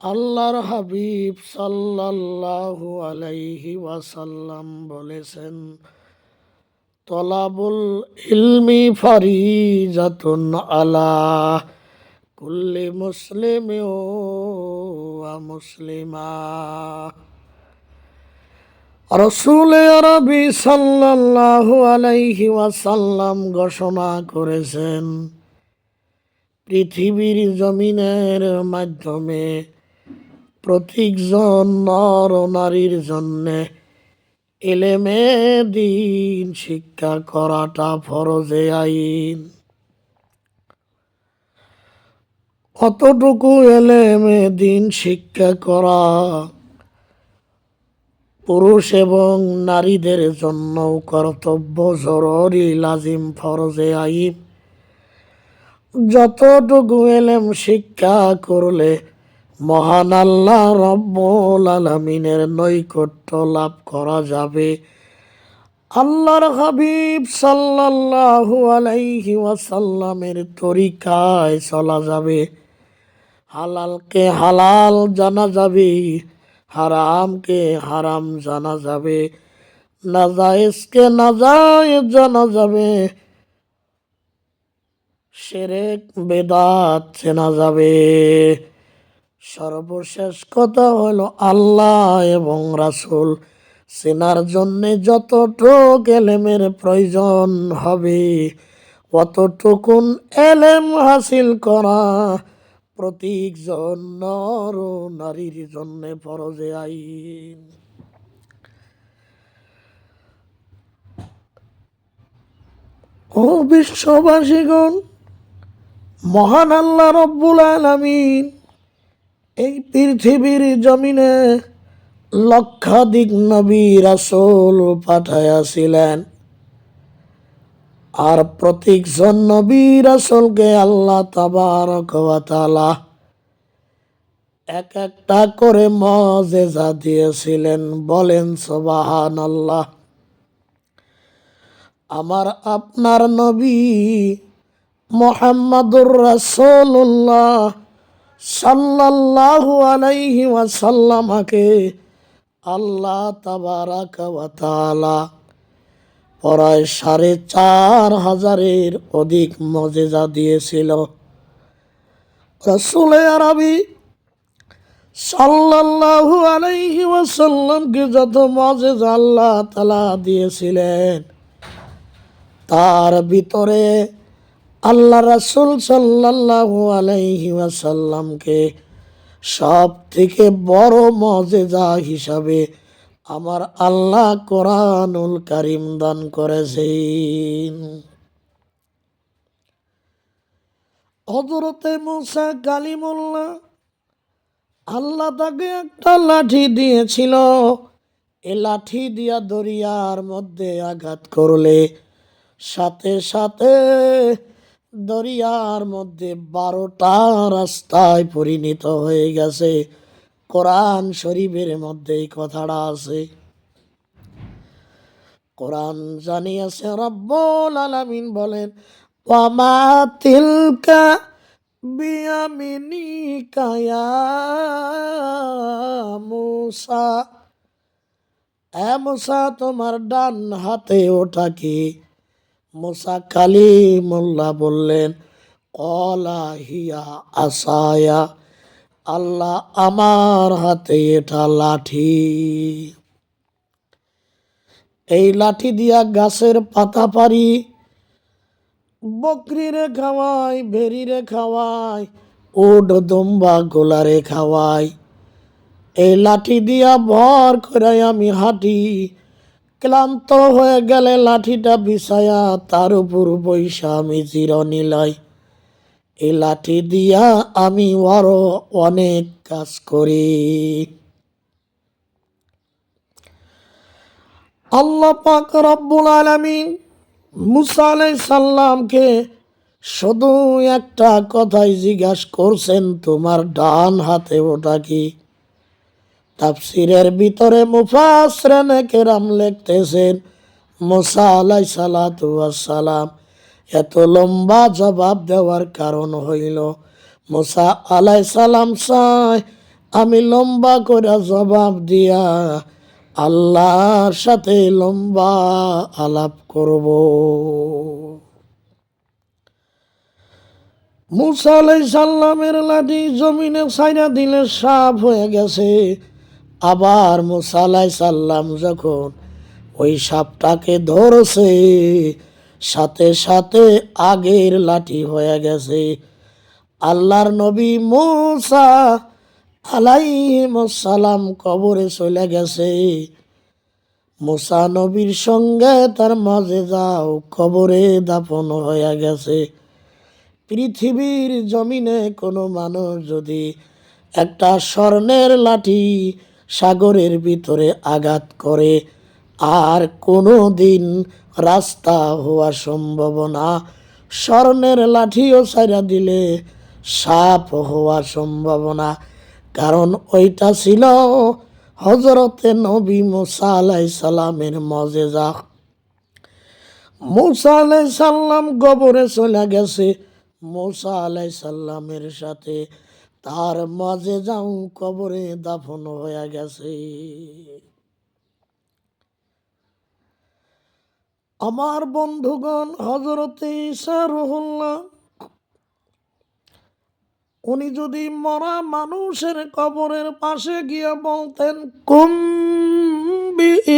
আল্লাহর হাবিব সাল্লাল্লাহু আলাইহি ওয়াসাল্লাম বলেছেন, তলাবুল ইলমি ফারিজাতুন আলা কুল্লি মুসলিম মুসলিমা। রসুল আরবি সাল্লাল্লাহু আলাইহি ওয়াসাল্লাম ঘোষণা করেছেন, পৃথিবীর জমিনের মাধ্যমে প্রত্যেকজন নর নারীর জন্যে। এলেমে দিন, শিক্ষা করাটা ফরজে আইন। কতটুকু এলেমে দিন, শিক্ষা করা পুরুষ এবং নারীদের জন্য কর্তব্য জরুরি, লাজিম, ফরজে আইন। যতটুকু এলেম, শিক্ষা করলে মহান আল্লাহ রব্বুল আলমিনের নৈকট্য লাভ করা যাবে। আল্লাহর হাবিব সাল্লাল্লাহু আলাইহি ওয়াসাল্লামের তরিকায় চলা যাবে। হালালকে হালাল জানা যাবে, হারামকে হারাম জানা যাবে। নাজায়েজকে নাজায়েজ জানা যাবে। সেরেক, বেদাত চেনা যাবে। সর্বশেষ কথা হলো আল্লাহ এবং রাসুল। চেনার জন্যে যতটুক এলেমের প্রয়োজন হবে, অতটুকুন এলেম হাসিল করা প্রত্যেকজন নর ও নারীর জন্য ফরজে আইন। ও বিশ্ববাসীগণ, মহান আল্লাহ রব্বুল আলামিন এই পৃথিবীর জমিনে লক্ষাধিক নবী রাসূল পাঠাইয়াছিলেন আর প্রত্যেকজন নবী রাসূলকে আল্লাহ তাবারক ওয়া তাআলা এক একটা করে মজেজা দিয়েছিলেন। বলেন সবাহান আল্লাহ আমার আপনার নবী মোহাম্মদুর রাসূলুল্লাহ সাল্লাল্লাহু আলাইহি ওয়াসাল্লামাকে আল্লাহ তাবারাকা ওয়া তাআলা প্রায় সাড়ে চার হাজারের অধিক মজেজা দিয়েছিল। রসুল আরবি সাল্লাল্লাহু আলাইহি ওয়াসাল্লামকে যত মজেজা আল্লাহ তাআলা দিয়েছিলেন, তার ভিতরে আল্লাহ রাসুল সাল্লাল্লাহু আলাইহি ওয়াসাল্লামকে সব থেকে বড় মজেজা হিসাবে আমার আল্লাহ কোরআনুল কারিম দান করেছেন। হজরতে মুসা কালিমুল্লাহ আল্লাহ তাকে একটা লাঠি দিয়েছিল। এ লাঠি দিয়া দরিয়ার মধ্যে আঘাত করলে সাথে সাথে দরিয়ার মধ্যে বারোটা রাস্তায় পরিণত হয়ে গেছে। কোরআন শরীফের মধ্যে এই কথাটা আছে। কোরআন জানিয়েছে, রব্বুল আলামিন বলেন ওয়ামা তিলকা বিয়ামিনিকা ইয়া মুসা। এ মুসা, তোমার ডান হাতে ওটা কি? মুসা কালিমুল্লাহ বললেন, কলা হিয়া আসায়া, আল্লাহ আমার হাতে এটা লাঠি। এই লাঠি দিয়া গাছের পাতা পারি বকরিরে খাওয়াই, ভেরিরে খাওয়াই উড দম্বা, গোলারে খাওয়াই। এই লাঠি দিয়া ভর করে আমি হাঁটি ক্লান্ত হয়ে গেলে লাঠিটা বিছায়া তার উপর বৈশা আমি জিরনি লাই এই লাঠি দিয়া আমি আরও অনেক কাজ করি। আল্লাহ পাক রব্বুল আলামিন মুসা আলাই সাল্লামকে শুধু একটা কথাই জিজ্ঞাসা করছেন, তোমার ডান হাতে ওটা কি? তাফসিরের ভিতরে মুফাসরেনে কেরাম লিখতেছেন, মুসা আলাই এত লম্বা জবাব দেওয়ার কারণ হইল, মুসা আলাই সালাম চায়, আমি লম্বা করে জবাব দিয়া আল্লাহর সাথে লম্বা আলাপ করব। মুসা আলাই সাল্লামের লাঠি জমিনে ছাইরা দিলে সাফ হয়ে গেছে। আবার মুসা আলাই সাল্লাম যখন ওই সাপটাকে ধরছে, সাথে সাথে আগের লাঠি হয়ে গেছে। আল্লাহর নবী মুসা আলাইহিমসালাম কবরে চলে গেছে। মুসা নবীর সঙ্গে তার মাঝে যাও, কবরে দাপন হয়ে গেছে। পৃথিবীর জমিনে কোনো মানুষ যদি একটা স্বর্ণের লাঠি সাগরের ভিতরে আঘাত করে। আর কোনো দিন রাস্তা হওয়া সম্ভব না। স্বর্ণের লাঠিও ছাইরা দিলে সাপ হওয়া সম্ভাবনা কারণ ওইটা ছিল হজরতে নবী মুসা আলাই সালামের মজেজা। মুসা আলাই সাল্লাম গবরে চলে গেছে। মুসা আলাই সাল্লামের সাথে তার মাঝে যাও, কবরে দাফন হয়ে গেছে। আমার বন্ধুগণ হজরতে উনি যদি মরা মানুষের কবরের পাশে গিয়ে বলতেন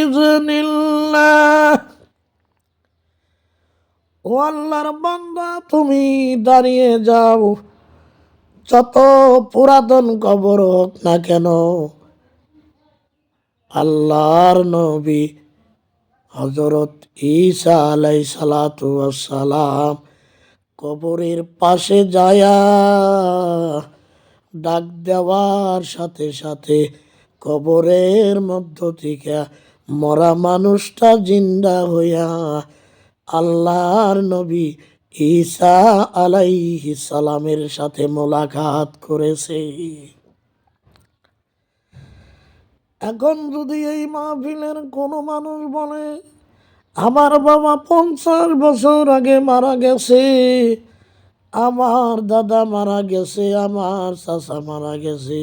ইজনিল্লাহ ও আল্লাহর বান্দা, তুমি দাঁড়িয়ে যাও। যত পুরাতন কবর হোক না কেন, আল্লাহর নবী হজরত ঈসা আলাই সালাতু কবরের পাশে যায়া ডাক দেওয়ার সাথে সাথে কবরের মধ্য থেকে মরা মানুষটা জিন্দা হইয়া আল্লাহর নবী ঈসা আলাইহি সালামের সাথে মোলাকাত করেছে। এখন যদি এই মাহফিলের কোনো মানুষ বলে, আমার বাবা পঞ্চাশ বছর আগে মারা গেছে, আমার দাদা মারা গেছে, আমার চাচা মারা গেছে,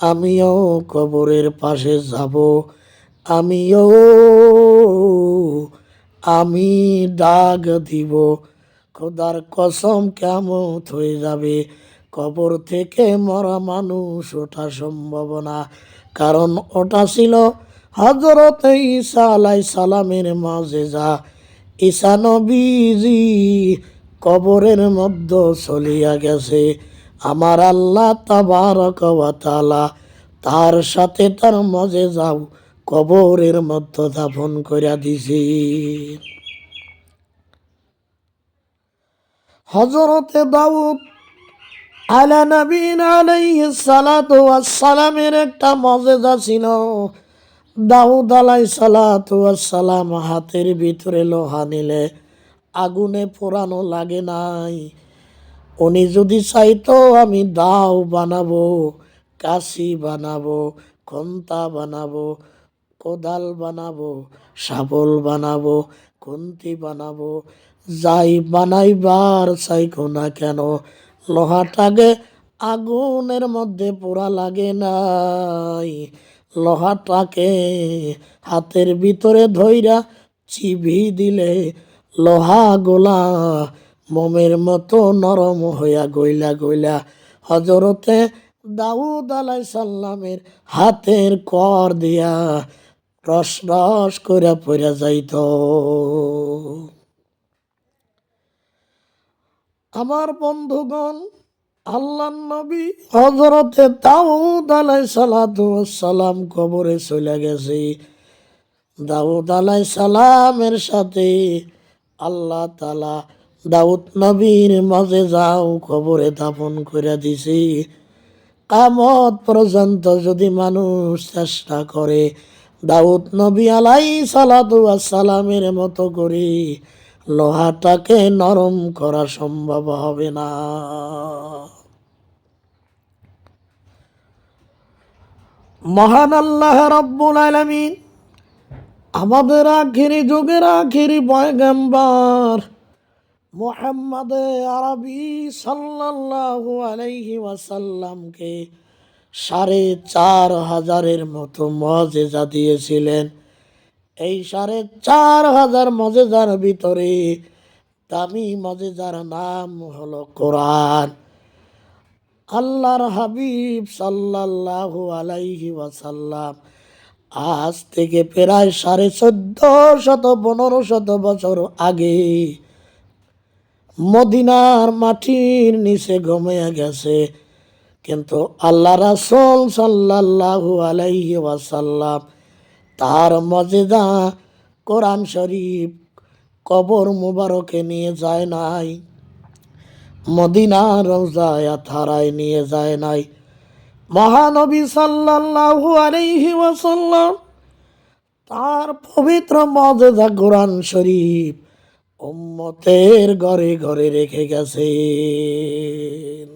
আমিও কবরের পাশে যাব, আমিও, আমি ডাক দিব খোদার কসম কেমত হয়ে যাবে। কবর থেকে মরা মানুষ ওঠা সম্ভব না। কারণ ওটা ছিল হজরত ঈসা আলাই সালামের যা ঈসা নবীজি কবরের মধ্যে চলিয়া গেছে। আমার আল্লাহ তাবারক ওয়া তার সাথে তার মজে যাও কবরের মধ্যে দাফন করিয়া দিছি। হজরতে দাউদ আলা নবীন আলাইহি সালাতু সালামের একটা মজেদা ছিল। দাউদ আলাই সালাতু সালাম হাতের ভিতরে লোহা নিলে আগুনে পোড়ানো লাগে নাই। উনি যদি চাইতো, আমি দাও বানাবো, কাশি বানাবো, খন্তা বানাবো, কোদাল বানাবো, শাবল বানাবো খুন্তি বানাবো? যাই বানাইবার চাইকো না কেন? লোহাটাকে আগুনের মধ্যে পোড়া লাগে নাই। লোহাটাকে হাতের ভিতরে ধইরা চিবি দিলে লোহা গোলা মোমের মতো নরম হইয়া গইলা গইলা। হজরতে দাউদ আলাই সাল্লামের হাতের কর দিয়া রস করে পড়া যাইত। আমার বন্ধুগণ আল্লাহ নবী হজরতে দাউদ আলাই সালাম কবরে চলে গেছে। দাউদ আলাই সালামের সাথে আল্লাহ তালা দাউদ নবীর মাঝে যাও কবরে দাফন করে দিছি। কামত পর্যন্ত যদি মানুষ চেষ্টা করে দাউদ নবী আলাই সালাদু সালামের মতো করে লোহাটাকে নরম করা সম্ভব হবে না। মহান আল্লাহ রব্বুল আলমিন আমাদের আখিরি যুগের আখিরি পয়গম্বর মোহাম্মদ আরবি সাল্লাল্লাহু আলাইহি ওয়াসাল্লামকে সাড়ে চার হাজারের মতো মজেজা দিয়েছিলেন। এই সাড়ে চার হাজার মজেজার ভিতরে দামি মজেজার নাম হলো কোরআন। আল্লাহর হাবিব সাল্লাল্লাহু আলাইহি ওয়াসাল্লাম আজ থেকে প্রায় সাড়ে চোদ্দ শত, পনেরো শত বছর আগে মদিনার মাটির নিচে ঘুমিয়ে গেছে। কিন্তু আল্লাহ রাসূল সাল্লাল্লাহু আলাইহি ওয়াসাল্লাম তার মজেদা কোরআন শরীফ কবর মুবারকে নিয়ে যায় নাই, মদিনা রওজায় থারায় নিয়ে যায় নাই। মহানবী সাল্লাল্লাহু আলাইহি ওয়াসাল্লাম তার পবিত্র মজেদা কোরআন শরীফ উম্মতের ঘরে ঘরে রেখে গেছেন।